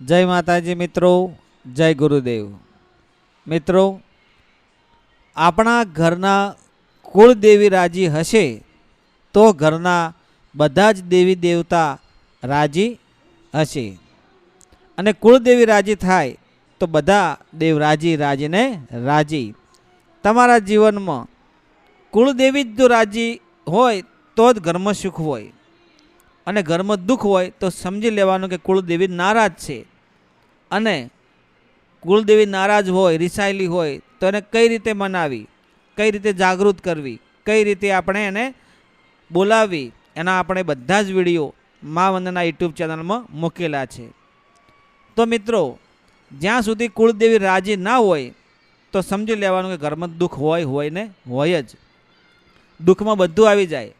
જય માતાજી મિત્રો, જય ગુરુદેવ. મિત્રો, આપણા ઘરના કુળદેવી રાજી હશે તો ઘરના બધા જ દેવી દેવતા રાજી હશે. અને કુળદેવી રાજી થાય તો બધા દેવ રાજી રાજીને રાજી. તમારા જીવનમાં કુળદેવી જ જો રાજી હોય તો જ ઘરમાં સુખ હોય. અને ઘરમાં દુઃખ હોય તો સમજી લેવાનું કે કુળદેવી નારાજ છે. અને કુળદેવી નારાજ હોય, રિસાયેલી હોય, તો એને કઈ રીતે મનાવી? કઈ રીતે જાગૃત કરવી? કઈ રીતે આપણે એને બોલાવી? એના આપણે બધા જ વીડિયો મા વંદના યુટ્યુબ ચેનલમાં મૂકેલા છે. તો મિત્રો, જ્યાં સુધી કુળદેવી રાજી ના હોય, તો સમજી લેવાનું કે ઘરમાં દુઃખ હોય હોય ને હોય જ. દુઃખમાં બધું આવી જાય.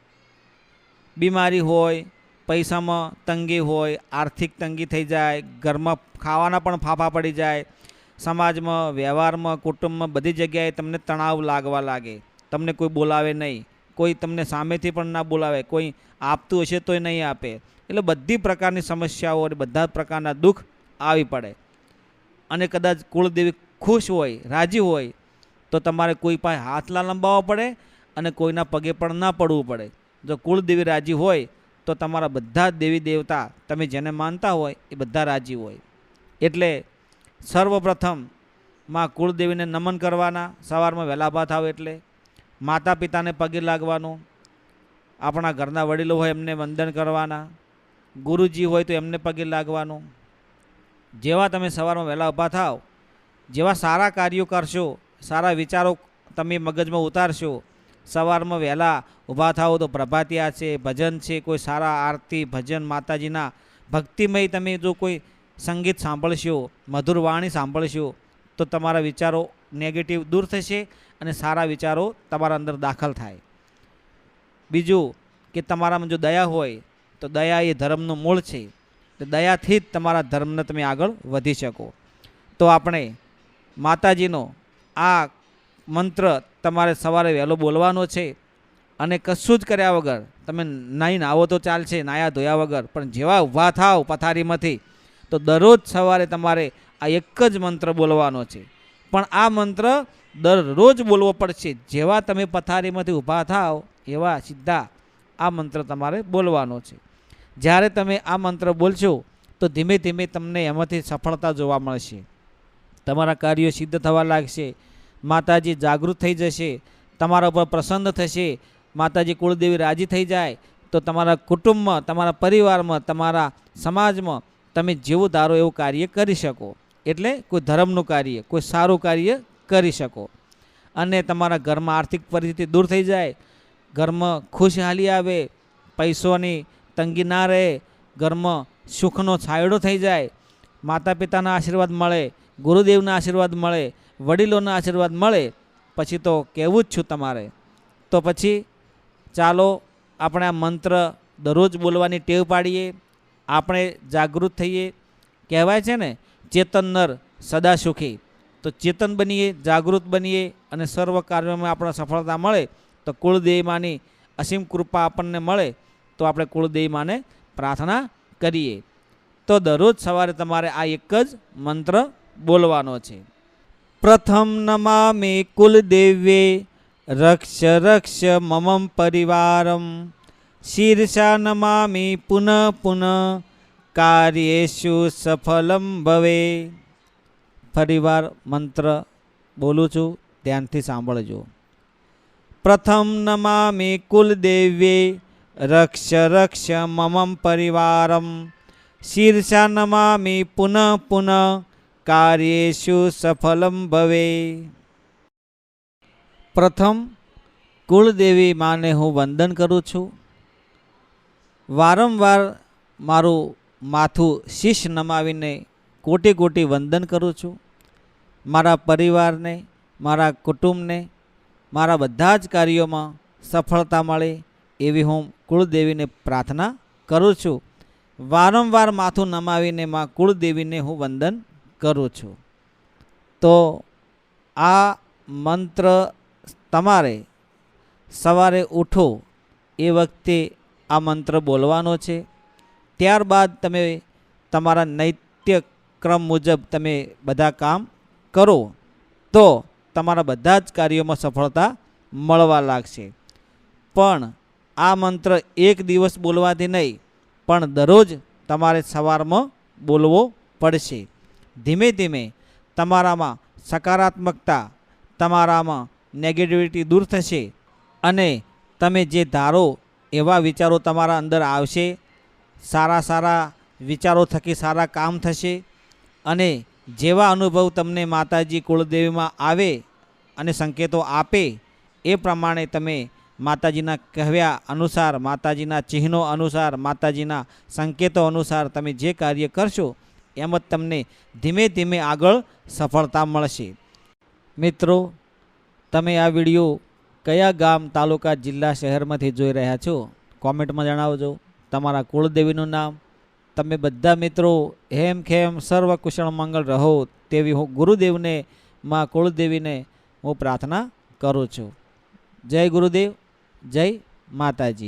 બીમારી હોય પૈસામાં તંગી હોય, આર્થિક તંગી થઈ જાય, ઘરમાં ખાવાના પણ ફાફા પડી જાય, સમાજમાં, વ્યવહારમાં, કુટુંબમાં બધી જગ્યાએ તમને તણાવ લાગવા લાગે. તમને કોઈ બોલાવે નહીં. કોઈ તમને સામેથી પણ ના બોલાવે. કોઈ આપતું હશે તોય નહીં આપે. એટલે બધી પ્રકારની સમસ્યાઓ અને બધા પ્રકારના દુઃખ આવી પડે. અને કદાચ કુળદેવી ખુશ હોય, રાજી હોય, તો તમારે કોઈ પાસે હાથ ના લંબાવવા પડે અને કોઈના પગે પણ ના પડવું પડે. જો કુળદેવી રાજી હોય તો તમારા બધા જ દેવી દેવતા તમે જેને માનતા હોય એ બધા રાજી હોય. એટલે સર્વપ્રથમમાં કુળદેવીને નમન કરવાના, સવારમાં વહેલા ભાત આવે એટલે માતા પિતાને પગે લાગવાનું, આપણા ઘરના વડીલો હોય એમને વંદન કરવાના, ગુરુજી હોય તો એમને પગે લાગવાનું. જેવા તમે સવારમાં વહેલા ઊભા થાવ, જેવા સારા કાર્યો કરશો, સારા વિચારો તમે મગજમાં ઉતારશો સવારમાં વહેલા ઊભા થાઓ તો પ્રભાતિયા છે, ભજન છે, કોઈ સારા આરતી, ભજન માતાજીના ભક્તિમય તમે જો કોઈ સંગીત સાંભળશો, મધુર વાણી સાંભળશો, તો તમારા વિચારો નેગેટિવ દૂર થશે અને સારા વિચારો તમારા અંદર દાખલ થાય. બીજું કે તમારામાં જો દયા હોય, તો દયા એ ધર્મનું મૂળ છે, તો દયાથી જ તમારા ધર્મને તમે આગળ વધી શકો. તો આપણે માતાજીનો આ મંત્ર તમારે સવારે વહેલો બોલવાનો છે અને કશું જ કર્યા વગર, તમે નાહીને આવો તો ચાલશે, નાયા ધોયા વગર, પણ જેવા ઊભા થાવ પથારીમાંથી, તો દરરોજ સવારે તમારે આ એક જ મંત્ર બોલવાનો છે. પણ આ મંત્ર દરરોજ બોલવો પડશે. જેવા તમે પથારીમાંથી ઊભા થાવ એવા સીધા આ મંત્ર તમારે બોલવાનો છે. જ્યારે તમે આ મંત્ર બોલશો, તો ધીમે ધીમે તમને એમાંથી સફળતા જોવા મળશે. તમારા કાર્યો સિદ્ધ થવા લાગશે. માતાજી જાગૃત થઈ જશે, તમારા ઉપર પ્રસન્ન થશે, માતાજી કુળદેવી રાજી થઈ જાય, તો તમારા કુટુંબમાં, તમારા પરિવારમાં, તમારા સમાજમાં તમે જેવું ધારો એવું કાર્ય કરી શકો. એટલે કોઈ ધર્મનું કાર્ય, કોઈ સારું કાર્ય કરી શકો. અને તમારા ઘરમાં આર્થિક પરિસ્થિતિ દૂર થઈ જાય, ઘરમાં ખુશહાલી આવે, પૈસોની તંગી ના રહે, ઘરમાં સુખનો છાયડો થઈ જાય માતા પિતાના આશીર્વાદ મળે, ગુરુદેવના આશીર્વાદ મળે વડીલોના આશીર્વાદ મળે, પછી તો કહેવું જ છું તમારે. તો પછી ચાલો આપણે આ મંત્ર દરરોજ બોલવાની ટેવ પાડીએ, આપણે જાગૃત થઈએ. કહેવાય છે ને ચેતન નર સદા સુખી તો ચેતન બનીએ, જાગૃત બનીએ અને સર્વ કાર્યોમાં આપણે સફળતા મળે, તો કુળદેવીમાની અસીમ કૃપા આપણને મળે, તો આપણે કુળદેવીમાને પ્રાર્થના કરીએ. તો દરરોજ સવારે તમારે આ એક જ મંત્ર બોલવાનો છે. પ્રથમ નમામિ કુલદેવ્યે રક્ષ રક્ષ મમમ પરિવારમ. શીર્ષા નમામિ પુનઃ પુનઃ કાર્યેશુ સફલમ ભવે. ફરીવાર મંત્ર બોલું છું, ધ્યાનથી સાંભળજો. પ્રથમ નમામિ કુલદેવ્યે રક્ષ રક્ષ મમમ પરિવારમ. શીર્ષા નમામિ પુનઃ પુનઃ કાર્યેશુ સફલમ ભવે. પ્રથમ, કુળદેવી માને હું વંદન કરું છું. વારંવાર મારું માથું શીશ નમાવીને કોટી કોટી વંદન કરું છું. મારા પરિવારને, મારા કુટુંબને, મારા બધા જ કાર્યોમાં સફળતા મળે એવી હું કુળદેવીને પ્રાર્થના કરું છું. વારંવાર માથું નમાવીને માં કુળદેવીને હું વંદન કરું છું. તો આ મંત્ર તમારે સવારે ઉઠો એ વખતે આ મંત્ર બોલવાનો છે. ત્યારબાદ તમે તમારા નૈત્ય ક્રમ મુજબ તમે બધા કામ કરો. તો તમારા બધા જ કાર્યોમાં સફળતા મળવા લાગશે. પણ આ મંત્ર એક દિવસ બોલવાથી નહીં, પણ દરરોજ તમારે સવારમાં બોલવો પડશે. ધીમે ધીમે તમારામાં સકારાત્મકતા, તમારામાં નેગેટિવિટી દૂર થશે અને તમે જે ધારો એવા વિચારો તમારા અંદર આવશે, સારા સારા વિચારો થકી સારા કામ થશે અને જેવા અનુભવ તમને માતાજી કુળદેવીમાં આવે અને સંકેતો આપે એ પ્રમાણે તમે માતાજીના કહેવ્યા અનુસાર, માતાજીના ચિહ્નો અનુસાર, માતાજીના સંકેતો અનુસાર તમે જે કાર્ય કરશો એમ જ તમને ધીમે ધીમે આગળ સફળતા મળશે. મિત્રો, તમે આ વીડિયો કયા ગામ, તાલુકા, જિલ્લા, શહેરમાંથી જોઈ રહ્યા છો? કોમેન્ટમાં જણાવજો. તમારા કુળદેવીનું નામ. તમે બધા મિત્રો હેમ ખેમ સર્વ કુશળ મંગળ રહો તેવી હું ગુરુદેવને, માં કુળદેવીને હું પ્રાર્થના કરું છું. જય ગુરુદેવ, જય માતાજી.